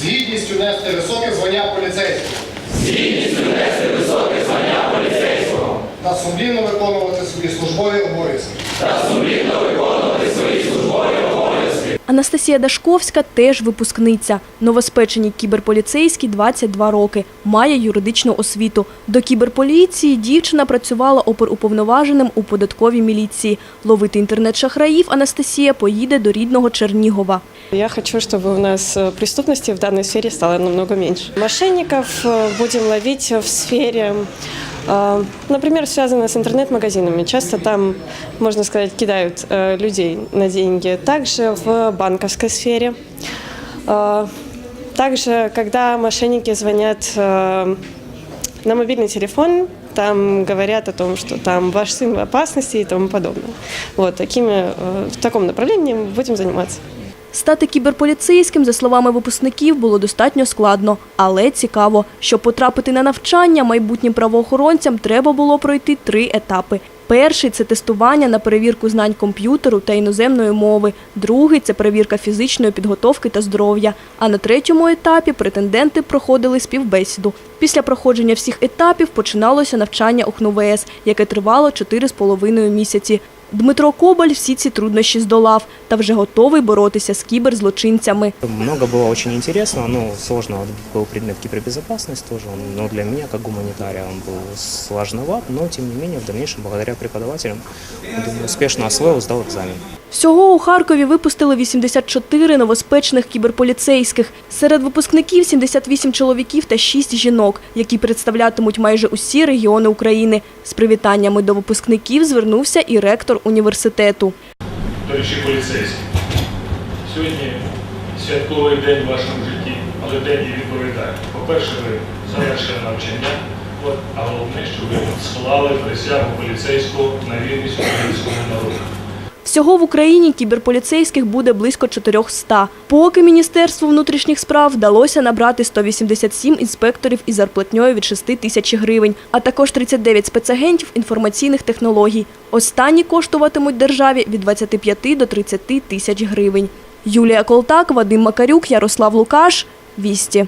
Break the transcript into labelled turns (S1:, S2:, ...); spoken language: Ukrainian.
S1: з гідністю нести високе звання поліцейського. Та сумлінно виконувати свої службові обов'язки.
S2: Анастасія Дашковська теж випускниця. Новоспеченій кіберполіцейській 22 роки. Має юридичну освіту. До кіберполіції дівчина працювала оперуповноваженим у податковій міліції. Ловити інтернет-шахраїв Анастасія поїде до рідного Чернігова.
S3: Я хочу, чтобы у нас э, преступности в данной сфере стало намного меньше. Мошенников э, будем ловить в сфере, э, например, связанной с интернет-магазинами. Часто там, можно сказать, кидают э, людей на деньги. Также в банковской сфере. Э, Также, когда мошенники звонят э, на мобильный телефон, там говорят о том, что там ваш сын в опасности и тому подобное. Вот такими, э, в таком направлении мы будем заниматься.
S2: Стати кіберполіцейським, за словами випускників, було достатньо складно, але цікаво. Щоб потрапити на навчання майбутнім правоохоронцям, треба було пройти три етапи. Перший це тестування на перевірку знань комп'ютеру та іноземної мови. Другий це перевірка фізичної підготовки та здоров'я. А на третьому етапі претенденти проходили співбесіду. Після проходження всіх етапів починалося навчання у яке тривало 4,5 місяці. Дмитро Кобаль всі ці труднощі здолав та вже готовий боротися з кіберзлочинцями.
S4: Много было очень интересного, ну, сложно вот был предмет кибербезопасность тоже, он, но для меня, как гуманитария, он был сложноват, но, тем не менее, в дальнейшем, благодаря преподавателям, думаю, успешно освоил, сдал экзамен.
S2: Всього у Харкові випустили 84 новоспечених кіберполіцейських. Серед випускників 78 чоловіків та 6 жінок, які представлятимуть майже усі регіони України. З привітаннями до випускників звернувся і ректор університету.
S5: Товариші поліцейські, сьогодні святковий день в вашому житті, але день і відповідає. По-перше, ви завершили навчання, а головне, що ви склали присягу поліцейського на вірність.
S2: Всього в Україні кіберполіцейських буде близько 400. Поки Міністерству внутрішніх справ вдалося набрати 187 інспекторів із зарплатньою від 6 тисяч гривень, а також 39 спецагентів інформаційних технологій. Останні коштуватимуть державі від 25 до 30 тисяч гривень. Юлія Колтак, Вадим Макарюк, Ярослав Лукаш. Вісті.